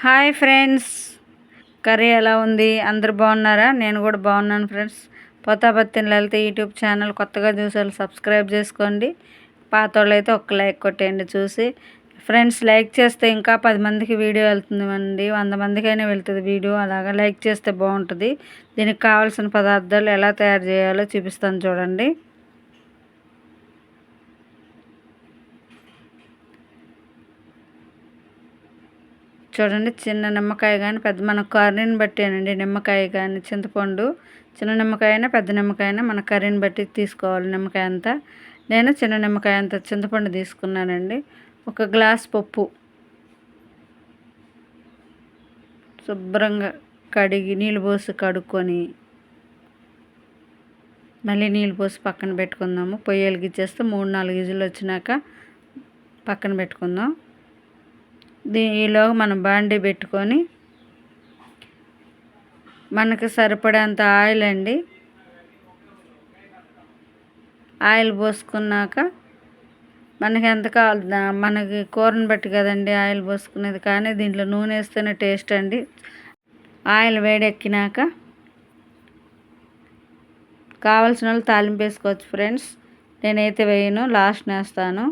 Hi friends. Curry ఎలా ఉంది? అందరు బాగున్నారా? నేను కూడా బాగున్నాను ఫ్రెండ్స్. పోతాపత్తిని లలిత యూట్యూబ్ ఛానల్ కొత్తగా చూసేవాళ్ళు సబ్స్క్రైబ్ చేసుకోండి. పాత వాళ్ళు అయితే ఒక్క లైక్ కొట్టేయండి చూసి. ఫ్రెండ్స్ లైక్ చేస్తే ఇంకా పది మందికి వీడియో వెళ్తుంది అండి వంద మందికైనా వెళ్తుంది వీడియో. అలాగా లైక్ చేస్తే బాగుంటుంది. దీనికి కావాల్సిన పదార్థాలు ఎలా తయారు చేయాలో చూపిస్తాను చూడండి. చూడండి చిన్న నిమ్మకాయ కానీ పెద్ద మన కర్రీని బట్టేనండి నిమ్మకాయ కానీ చింతపండు చిన్న నిమ్మకాయ అయినా పెద్ద నిమ్మకాయ అయినా మన కర్రీని బట్టి తీసుకోవాలి నిమ్మకాయ అంతా. నేను చిన్న నిమ్మకాయ అంత చింతపండు తీసుకున్నానండి. ఒక గ్లాస్ పప్పు. శుభ్రంగా కడిగి నీళ్ళు పోసి కడుక్కొని మళ్ళీ నీళ్ళు పోసి పక్కన పెట్టుకుందాము. పొయ్యి వెలిగించేస్తే మూడు నాలుగు ఈజులు వచ్చినాక పక్కన పెట్టుకుందాం. దీనిలోగా మనం బాండీ పెట్టుకొని మనకు సరిపడేంత ఆయిల్ అండి. ఆయిల్ పోసుకున్నాక మనకి ఎంత కావాలి మనకి కూరని బట్టి కదండి ఆయిల్ పోసుకునేది. కానీ దీంట్లో నూనె వేస్తేనే టేస్ట్ అండి. ఆయిల్ వేడెక్కినాక కావాల్సిన వాళ్ళు తాలింపు వేసుకోవచ్చు ఫ్రెండ్స్. నేనైతే వేయను లాస్ట్ నేస్తాను.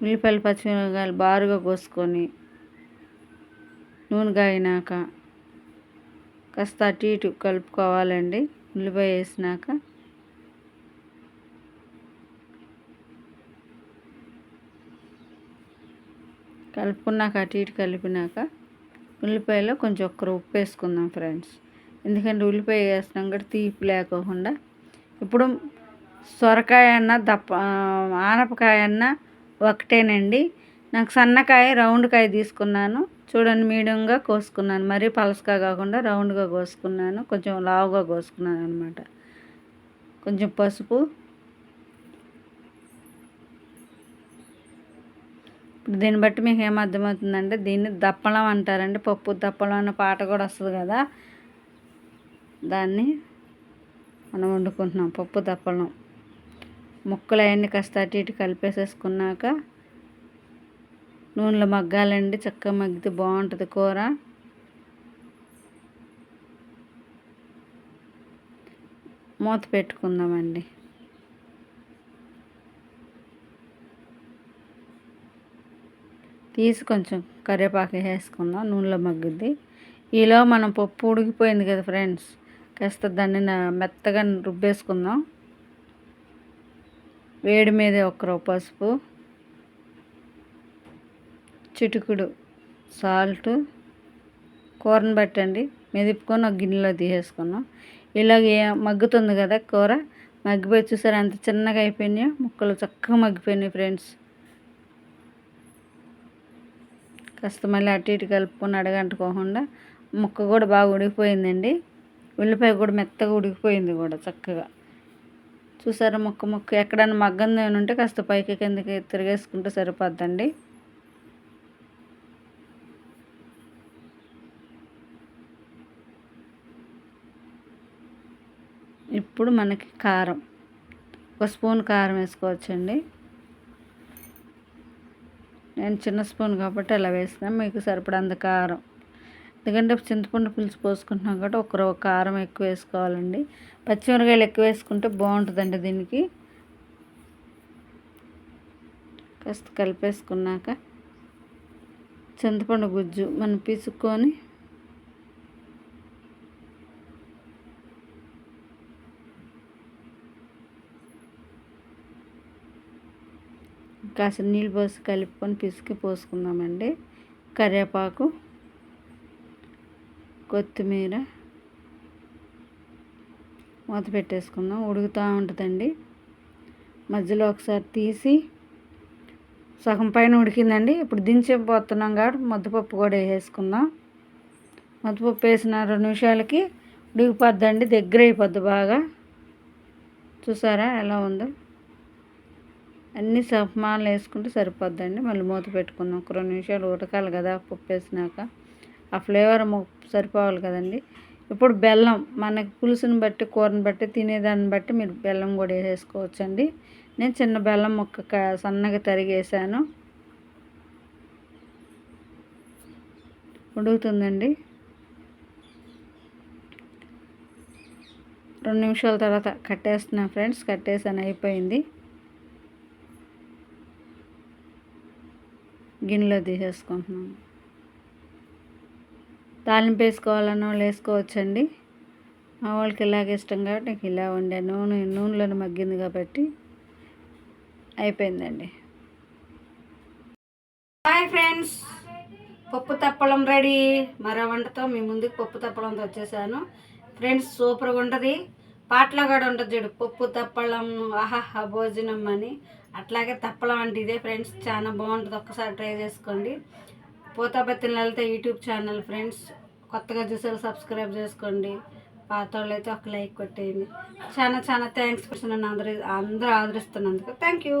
ఉల్లిపాయలు పచ్చిమిరపకాయలు బారుగా కోసుకొని నూనె కాగినాక కాస్త అటు ఇటు కలుపుకోవాలండి. ఉల్లిపాయ వేసినాక కలుపుకున్నాక అటు ఇటు కలిపినాక ఉల్లిపాయలో కొంచెం ఒక్కరు ఉప్పు వేసుకుందాం ఫ్రెండ్స్. ఎందుకంటే ఉల్లిపాయ వేసినాం కూడా తీపి లేకోకుండా ఇప్పుడు సొరకాయ అన్న దప్ప ఆనపకాయ అన్నా ఒకటేనండి. నాకు సన్నకాయ రౌండ్ కాయ తీసుకున్నాను. చూడండి మీడియంగా కోసుకున్నాను. మరీ పలసగా కాకుండా రౌండ్గా కోసుకున్నాను. కొంచెం లావుగా కోసుకున్నాను అనమాట కొంచెం పసుపు. ఇప్పుడు దీన్ని బట్టి మీకు ఏమర్థమవుతుందంటే దీన్ని దప్పలం అంటారండి. పప్పు దప్పలం అన్న పాట కూడా వస్తుంది కదా. దాన్ని మనం వండుకుంటున్నాం. పప్పు దప్పలం. ముక్కలు అవన్నీ కాస్త అటు ఇటు కలిపేసేసుకున్నాక నూనెలో మగ్గాలండి చక్కగా మగ్గితే బాగుంటుంది కూర. మూత పెట్టుకుందామండి. తీసి కొంచెం కరివేపాకు వేసుకుందాం నూనెలో మగ్గుద్ది. ఈలో మనం పప్పు ఉడికిపోయింది కదా ఫ్రెండ్స్ కాస్త దాన్ని మెత్తగా రుబ్బేసుకుందాం. వేడి మీద ఒక పసుపు చిటుకుడు సాల్ట్ కూరను బట్టండి మెదిపుకొని ఒక గిన్నెలో తీసేసుకున్నాం. ఇలాగే మగ్గుతుంది కదా కూర. మగ్గిపోయి చూసారు అంత చిన్నగా అయిపోయినాయో? ముక్కలు చక్కగా మగ్గిపోయినాయి ఫ్రెండ్స్. కాస్త మళ్ళీ అటు ఇటు కలుపుకొని అడగంటుకోకుండా ముక్క కూడా బాగా ఉడికిపోయిందండి. ఉల్లిపాయ కూడా మెత్తగా ఉడికిపోయింది కూడా చక్కగా. చూసారా ముక్క ముక్క? ఎక్కడైనా మగ్గం ఉంటే కాస్త పైకి కిందకి తిరిగేసుకుంటే సరిపోద్దండి. ఇప్పుడు మనకి కారం. ఒక స్పూన్ కారం వేసుకోవచ్చండి. నేను చిన్న స్పూన్ కాబట్టి అలా వేసినా మీకు సరిపడంత కారం. ఎందుకంటే చింతపండు పులుసు పోసుకుంటున్నాం కాబట్టి ఒక కారం ఎక్కువ వేసుకోవాలండి. పచ్చిమిరకాయలు ఎక్కువ వేసుకుంటే బాగుంటుందండి దీనికి. కాస్త కలిపేసుకున్నాక చింతపండు గుజ్జు మనం పీసుకొని కాస్త నీళ్ళు పోసి కలుపుకొని పిసికి పోసుకుందామండి. కరివేపాకు కొత్తిమీర మూత పెట్టేసుకుందాం. ఉడుకుతూ ఉంటుందండి. మధ్యలో ఒకసారి తీసి సగం పైన ఉడికిందండి. ఇప్పుడు దించిపోతున్నాం కాబట్టి ముద్దపప్పు కూడా వేసేసుకుందాం. ముద్దపప్పు వేసిన రెండు నిమిషాలకి ఉడికిపోద్దండి. దగ్గర అయిపోద్ది బాగా. చూసారా ఎలా ఉందో? అన్ని సమాలు వేసుకుంటే సరిపోద్దండి. మళ్ళీ మూత పెట్టుకుందాం. ఒక రెండు నిమిషాలు ఉడకాలి కదా పప్పు వేసినాక. ఆ ఫ్లేవర్ సరిపోవాలి కదండి. ఇప్పుడు బెల్లం మనకి పులుసుని బట్టి కూరని బట్టి తినేదాన్ని బట్టి మీరు బెల్లం కూడా వేసేసుకోవచ్చండి. నేను చిన్న బెల్లం ముక్క సన్నగా తరిగేసాను. ఉడుకుతుందండి. రెండు నిమిషాల తర్వాత కట్టేస్తున్నాను ఫ్రెండ్స్ కట్టేసాను అయిపోయింది. గిన్నెలో తీసేసుకుంటున్నాను. తాలింపు వేసుకోవాలన్న వాళ్ళు వేసుకోవచ్చండి. మా వాళ్ళకి ఇలాగ ఇష్టం కాబట్టి నాకు ఇలా ఉండే నూనె నూనెలో మగ్గింది కాబట్టి అయిపోయిందండి. హాయ్ ఫ్రెండ్స్ పప్పు తప్పలం రెడీ. మరో వంటతో మీ ముందుకు పప్పు తప్పలంతో వచ్చేసాను. ఫ్రెండ్స్ సూపర్గా ఉంటుంది. పాటలో కూడా ఉంటుంది చూడు పప్పు తప్పలం ఆహా భోజనం అని. అట్లాగే తప్పలం అంటే ఇదే ఫ్రెండ్స్ చాలా బాగుంటుంది. ఒక్కసారి ట్రై చేసుకోండి. Pothapatti Lalitha YouTube channel friends కొత్తగా చూసారు సబ్స్క్రైబ్ చేసుకోండి. పాత వాళ్ళైతే అయితే ఒక లైక్ కొట్టేయండి. చాలా చాలా థ్యాంక్స్ నన్ను అందరూ అందరూ ఆదరిస్తున్నందుకు. Thank you.